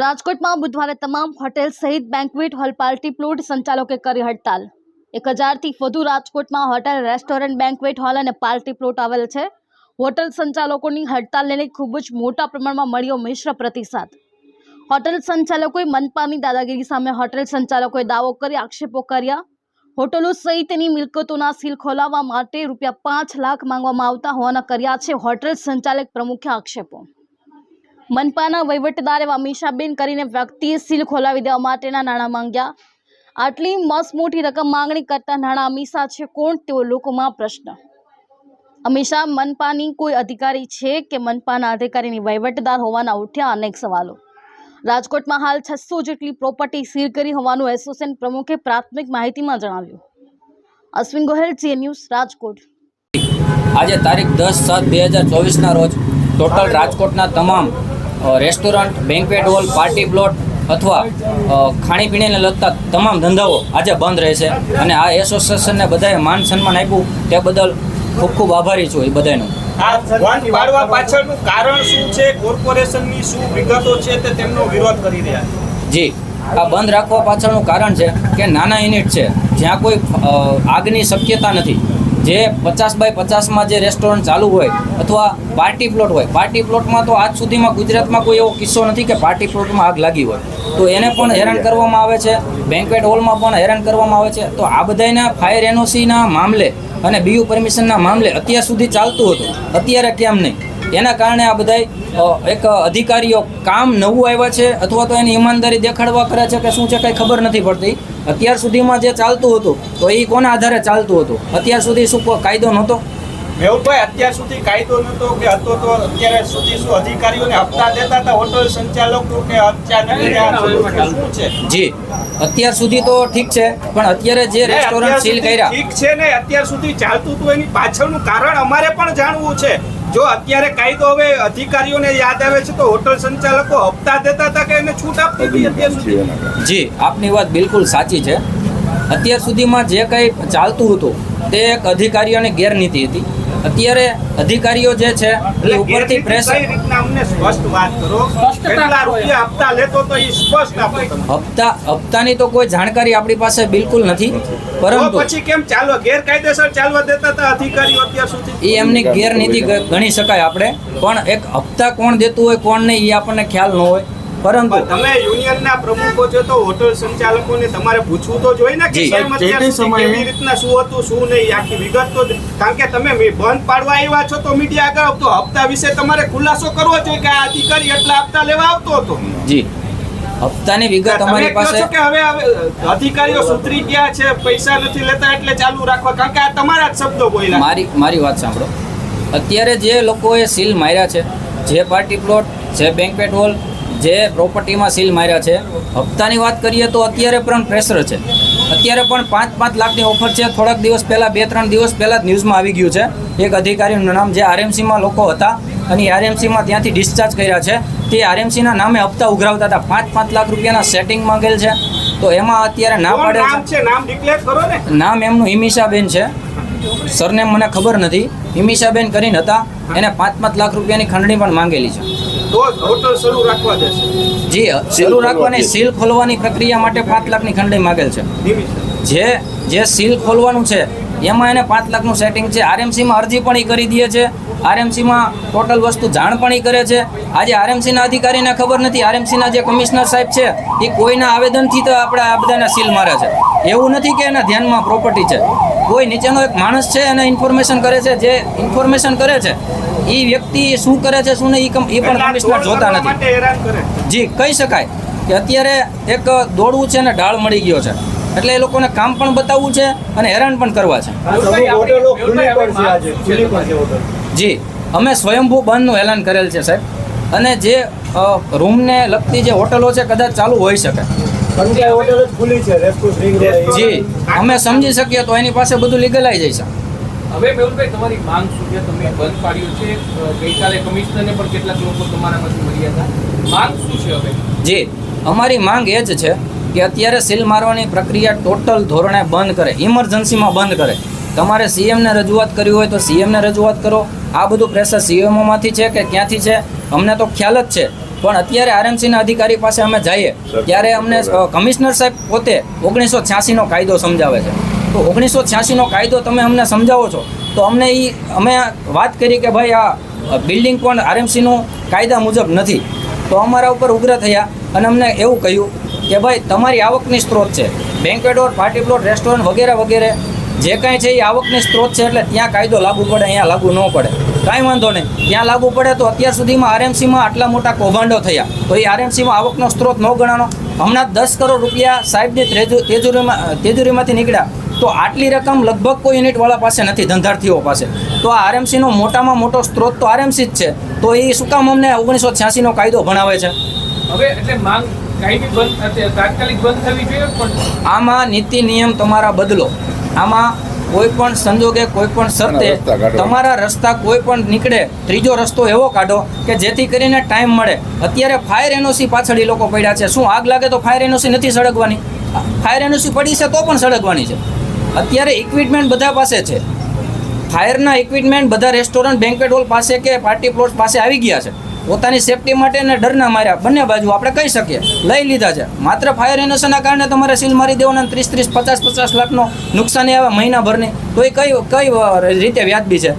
રાજકોટમાં બુધવારે તમામ હોટેલ સહિત બેન્કવેટ હોલ પાર્ટી પ્લોટ સંચાલકે કરી હડતાલ. એક હજારથી વધુ રાજકોટમાં હોટેલ, રેસ્ટોરન્ટ, બેન્ક્વેટ હોલ અને પાર્ટી પ્લોટ આવેલ છે. હોટેલ સંચાલકોની હડતાલને લઈ ખૂબ જ મોટા પ્રમાણમાં મળ્યો મિશ્ર પ્રતિસાદ. હોટેલ સંચાલકોએ મનપાની દાદાગીરી સામે હોટેલ સંચાલકોએ દાવો કરી આક્ષેપો કર્યા. હોટલો સહિતની મિલકતોના સીલ ખોલાવવા માટે રૂપિયા પાંચ લાખ માંગવામાં આવતા હોવાના કર્યા છે હોટેલ સંચાલક પ્રમુખે આક્ષેપો. મનપાના વહીવટદારે અમીષાબેન કરીને વ્યક્તિએ સીલ ખોલાવી દેવા માટેના નાણાં માંગ્યા. આટલી મસ્ત મોટી રકમ માંગણી કરતા નાણાં અમીષા છે કોણ તેઓ લોકોમાં પ્રશ્ન. અમીષા, મનપાની કોઈ અધિકારી છે કે મનપાના અધિકારીની વહીવટદાર હોવાના ઉઠ્યા અનેક સવાલો. રાજકોટમાં હાલ છસો જેટલી પ્રોપર્ટી સીલ કરી હોવાનું એસોસિએશન પ્રમુખે પ્રાથમિક માહિતીમાં જણાવ્યું. Ashwin Gohel, Zee news Rajkot. આજે તારીખ દસ સાત બે હજાર ચોવીસના રોજ ટોટલ રાજકોટના તમામ restaurant banquet hall party plot અથવા ખાણીપીણીને લગતા તમામ ધંધાઓ આજે બંધ રહેશે અને આ એસોસિએશનને બધાએ માન સન્માન આપ્યું. તે બદલ ખૂબ ખૂબ આભારી છું એ બધાનો બંધ પાડવા પાછળનું કારણ શું છે? કોર્પોરેશનની શું વિગતો છે તે તેમનો વિરોધ કરી રહ્યા જી. આ બંધ રાખવા પાછળનું કારણ છે કે નાના યુનિટ છે. જ્યાં કોઈ આગની શક્યતા નથી. જે પચાસ બાય પચાસમાં જે રેસ્ટોરન્ટ ચાલુ હોય અથવા પાર્ટી પ્લોટ હોય પાર્ટી પ્લોટમાં તો આજ સુધીમાં ગુજરાતમાં કોઈ એવો કિસ્સો નથી કે પાર્ટી પ્લોટમાં આગ લાગી હોય. તો એને પણ હેરાન કરવામાં આવે છે બેન્કવેટ હોલમાં પણ હેરાન કરવામાં આવે છે. તો આ બધાના ફાયર એનઓસીના મામલે અને બીયુ પરમિશનના મામલે અત્યાર સુધી ચાલતું હતું. અત્યારે કેમ નહીં? એના કારણે આ બધાય એક અધિકારીઓ કામ નવું આવ્યા છે અથવા તો એની ઈમાનદારી દેખાડવા કરે છે કે શું છે કંઈ ખબર નથી પડતી. અત્યાર સુધીમાં જે ચાલતું હતું, તો એ કોના આધારે ચાલતું હતું? અત્યાર સુધી શું કાયદો નહોતો? મેહુલભાઈ અત્યાર સુધી કાયદો નતો કે હતો તો અત્યારે સુધી શું અધિકારીઓને હપ્તા દેતા હતા હોટલ સંચાલકો કે અત્યારે શું છે? જી. અત્યાર સુધી તો ઠીક છે પણ અત્યારે જે અત્યાર રેસ્ટોરન્ટ સીલ સુધી કર્યા. ઠીક છે ને અત્યાર સુધી ચાલતું હતું એની પાછળનું કારણ અમારે પણ જાણવું છે. જો અત્યારે કાયદો હવે અધિકારીઓને યાદ આવે છે તો હોટલ સંચાલકો હપ્તા દેતા હતા કે એને છૂટ આપતી હતી અત્યાર સુધી? જી આપની વાત બિલકુલ સાચી છે. અત્યાર સુધીમાં જે કંઈ ચાલતું હતું તે એક અધિકારીઓની ગેરનીતિ હતી. અત્યારે અધિકારીઓ જે છે એ ઉપરથી કઈ પ્રેશર રીતના અમને સ્પષ્ટ વાત કરો? કેટલા રૂપિયા હપ્તા લેતો તો એ સ્પષ્ટ આપો હપ્તા હપ્તાની તો કોઈ જાણકારી આપણી પાસે બિલકુલ નથી પરંતુ પછી કેમ ચાલો ગેરકાયદેસર ચાલવા દેતા હતા અધિકારીઓ અત્યાર સુધી? એ એમની ગેરનીતિ ગણી શકાય આપણે પણ એક હપ્તા કોણ દેતું હોય કોણ નહીં એ આપણને ખ્યાલ ન હોય. પરંતુ તમે યુનિયનના પ્રમુખો છો તો હોટલ સંચાલકોને તમારે પૂછવું તો જોઈએ ને કે કેવી રીતના શું હતું શું નહીં આખી વિગત તો કારણ કે તમે બંધ પાડવા આવ્યા છો તો મીડિયા આગળ તો હપ્તા વિશે તમારે ખુલાસો કરવો જોઈએ કે આ અધિકારી એટલા હપ્તા લેવા આવતો હતો. જી. હપ્તાની વિગત અમારી પાસે કે હવે હવે અધિકારીઓ સુધરી ગયા છે પૈસા નથી લેતા એટલે ચાલુ રાખવા. કારણ કે આ તમારા જ શબ્દો બોલ્યા. મારી મારી વાત સાંભળો. અત્યારે જે લોકોએ સીલ માર્યા છે જે પાર્ટી પ્લોટ જે બેન્ક્વેટ હોલ જે પ્રોપર્ટીમાં સીલ માર્યા છે. હપ્તાની વાત કરીએ તો અત્યારે પણ પ્રેશર છે. અત્યારે પણ પાંચ પાંચ લાખની ઓફર છે. થોડાક દિવસ પહેલાં બે ત્રણ દિવસ પહેલાં જ ન્યૂઝમાં આવી ગયું છે. એક અધિકારીનું નામ જે આરએમસીમાં લોકો હતા અને આરએમસીમાં ત્યાંથી ડિસ્ચાર્જ કર્યા છે. તે આરએમસીના નામે હપ્તા ઉઘરાવતા હતા. પાંચ પાંચ લાખ રૂપિયાના સેટિંગ માંગેલ છે. તો એમાં અત્યારે ના પાડે નામ છે? નામ એમનું હિમિશાબેન છે. સરનેમ મને ખબર નથી. હિમિશાબેન કરીને હતા. એને પાંચ પાંચ લાખ રૂપિયાની ખંડણી પણ માંગેલી છે. તો જ હોટલ શરૂ રાખવા દેશે જી શરૂ રાખવાની સીલ ખોલવાની પ્રક્રિયા માટે પાંચ લાખની ખંડણી માગેલ છે. જે જે સીલ ખોલવાનું છે એમાં એને પાંચ લાખનું સેટિંગ છે. આરએમસીમાં અરજી પણ એ કરી દે છે. આરએમસીમાં ટોટલ વસ્તુ જાણ પણ એ કરે છે. આજે આરએમસીના અધિકારીને ખબર નથી. આરએમસીના જે કમિશનર સાહેબ છે એ કોઈના આવેદનથી તો આપણે આ બધાના સીલ મારે છે. એવું નથી કે એના ધ્યાનમાં પ્રોપર્ટી છે. કોઈ નીચેનો એક માણસ છે એને ઇન્ફોર્મેશન કરે છે. જે ઇન્ફોર્મેશન કરે છે એ વ્યક્તિ શું કરે છે શું નહીં એ પણ કમિશનર જોતા નથી. માટે હેરાન કરે. જી કહી શકાય કે અત્યારે એક દોડવું છે અને ઢાળ મળી ગયો છે. એટલે એ લોકોને કામ પણ બતાવવું છે અને હેરાન પણ કરવા છે. જી અમે સ્વયંભૂ બંધનું એલાન કરેલ છે સાહેબ. અને જે રૂમને લગતી જે હોટલો છે કદાચ ચાલુ હોઈ શકે. જ અમે સમજી શકીએ તો એની પાસે બધું લીગલાઈ જાય છે હવે મેહુલભાઈ તમારી માંગ શું છે? તમે બંધ પાડ્યું છે. ગઈકાલે કમિશનરને પણ કેટલાક લોકો તમારામાંથી મળ્યા હતા. માંગ શું છે હવે? જી અમારી માંગ એ જ છે કે અત્યારે સીલ મારવાની પ્રક્રિયા ટોટલ ધોરણે બંધ કરે ઇમરજન્સીમાં બંધ કરે. તમારે સીએમને રજૂઆત કરવી હોય તો સીએમને રજૂઆત કરો. આ બધું પ્રેશર સીએમઓમાંથી છે કે ક્યાંથી છે? અમને તો ખ્યાલ જ છે. પણ અત્યારે આરએમસીના અધિકારી પાસે અમે જઈએ ત્યારે અમને કમિશનર સાહેબ પોતે ઓગણીસો છ્યાસીનો કાયદો સમજાવે છે. તો ઓગણીસો છ્યાસીનો કાયદો તમે અમને સમજાવો છો, તો અમને એ અમે વાત કરી કે ભાઈ આ બિલ્ડિંગ પણ આરએમસીનું કાયદા મુજબ નથી. તો અમારા ઉપર ઉગ્ર થયા અને અમને એવું કહ્યું કે ભાઈ તમારી આવકની સ્ત્રોત છે. હોલ પાર્ટી પ્લોટ રેસ્ટોરન્ટ વગેરે વગેરે જે કાંઈ છે એ આવકની સ્ત્રોત છે એટલે ત્યાં કાયદો લાગુ પડે, અહીંયા લાગુ ન પડે. કાંઈ વાંધો નહીં. ત્યાં લાગુ પડે તો અત્યાર સુધીમાં આરએમસીમાં આટલા મોટા કૌભાંડો થયા. તો એ આરએમસીમાં આવકનો સ્ત્રોત ન ગણાનો. હમણાં દસ કરોડ રૂપિયા સાહેબની તેજુરીમાં તેજુરીમાંથી નીકળ્યા. તો આટલી રકમ લગભગ કોઈ યુનિટવાળા પાસે નથી ધંધાર્થીઓ પાસે. તો આ આરએમસીનો મોટામાં મોટો સ્ત્રોત તો આરએમસી જ છે. તો એ શું કામ અમને ઓગણીસો છ્યાસીનો કાયદો ભણાવે છે? હવે એટલે માંગ કાયમી બંધ અત્યારે તાત્કાલિક બંધ થવી જોઈએ પણ આમાં નીતિ નિયમ તમારા બદલો. આમાં કોઈ પણ સંજોગે કોઈ પણ શરતે તમારા રસ્તા કોઈ પણ નીકળે ત્રીજો રસ્તો એવો કાઢો કે જેથી કરીને ટાઈમ મળે. અત્યારે ફાયર એનઓસી પાછળ એ લોકો પડ્યા છે. શું આગ લાગે તો ફાયર એનઓસી નથી સળગવાની? ફાયર એનઓસી પડી છે તો પણ સળગવાની છે. અત્યારે ઇક્વિપમેન્ટ બધા પાસે છે. ફાયરના ઇક્વિપમેન્ટ બધા રેસ્ટોરન્ટ બેન્કેટ હોલ પાસે કે પાર્ટી પ્લોટ પાસે આવી ગયા છે. પોતાની સેફટી માટે ને ડરના માર્યા. બંને બાજુ આપણે કહી શકીએ. લઈ લીધા છે. માત્ર ફાયર એનોસના કારણે તમારે સીલ મારી દેવાના ત્રીસ ત્રીસ, પચાસ પચાસ લાખનો નુકસાની આવે મહિનાભરની. તો એ કઈ કઈ રીતે વ્યાજબી છે?